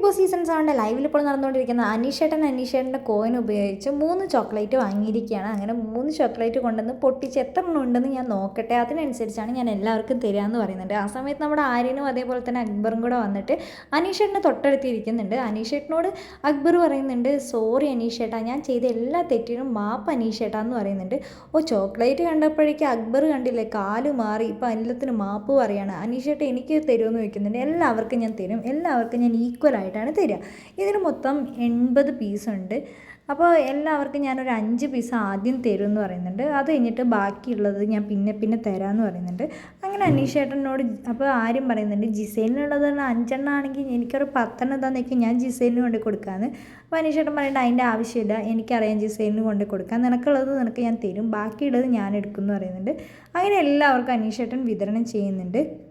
Big boss season സെവന്റെ ലൈവിൽ ഇപ്പോൾ നടന്നുകൊണ്ടിരിക്കുന്ന അനീഷേട്ടൻ അനീഷേട്ടന്റെ കോയിൻ ഉപയോഗിച്ച് മൂന്ന് ചോക്ലേറ്റ് വാങ്ങിയിരിക്കുകയാണ്. അങ്ങനെ മൂന്ന് ചോക്ലേറ്റ് കൊണ്ടുവന്ന് പൊട്ടിച്ച് എത്ര എണ്ണം ഉണ്ടെന്ന് ഞാൻ നോക്കട്ടെ. അതിനനുസരിച്ചാണ് ഞാൻ എല്ലാവർക്കും തരാമെന്ന് പറയുന്നുണ്ട്. ആ സമയത്ത് നമ്മുടെ ആര്യനും അതേപോലെ തന്നെ അക്ബറും കൂടെ വന്നിട്ട് അനീഷേട്ടനെ തൊട്ടടുത്തിരിക്കുന്നുണ്ട്. അനീഷേട്ടനോട് അക്ബർ പറയുന്നുണ്ട് സോറി അനീഷേട്ടാ ഞാൻ ചെയ്ത എല്ലാ തെറ്റിനും മാപ്പ് അനീഷേട്ടാ എന്ന് പറയുന്നുണ്ട്. ഓ ചോക്ലേറ്റ് കണ്ടപ്പോഴേക്കും അക്ബർ കണ്ടില്ലേ കാൽ മാറി ഇപ്പം എല്ലാത്തിനും മാപ്പ് പറയാണ്. അനീഷേട്ട എനിക്ക് തരുമെന്ന് ചോദിക്കുന്നുണ്ട്. എല്ലാവർക്കും ഞാൻ തരും. എല്ലാവർക്കും ഞാൻ ഈക്വൽ ആയിട്ടാണ് തരിക. ഇതിന് മൊത്തം എൺപത് ഉണ്ട്. അപ്പോൾ എല്ലാവർക്കും ഞാനൊരു അഞ്ച് പീസ് ആദ്യം തരും എന്ന് പറയുന്നുണ്ട്. അത് കഴിഞ്ഞിട്ട് ബാക്കിയുള്ളത് ഞാൻ പിന്നെ പിന്നെ തരാമെന്ന് പറയുന്നുണ്ട്. അങ്ങനെ അനീഷേട്ടനോട് അപ്പോൾ ആരും പറയുന്നുണ്ട് ജിസൈലിനുള്ളത് അഞ്ചെണ്ണം ആണെങ്കിൽ എനിക്കൊരു പത്തെണ്ണം തന്നേക്ക് ഞാൻ ജിസൈലിന് കൊണ്ട് കൊടുക്കാമെന്ന് അപ്പോൾ അനീഷേട്ടൻ പറയേണ്ട അതിന്റെ ആവശ്യമില്ല. എനിക്കറിയാം ജിസൈലിന് കൊണ്ട് കൊടുക്കാം നിനക്കുള്ളത് നിനക്ക് ഞാൻ തരും. ബാക്കിയുള്ളത് ഞാൻ എടുക്കും എന്ന് പറയുന്നുണ്ട്. അങ്ങനെ എല്ലാവർക്കും അനീഷേട്ടൻ വിതരണം ചെയ്യുന്നുണ്ട്.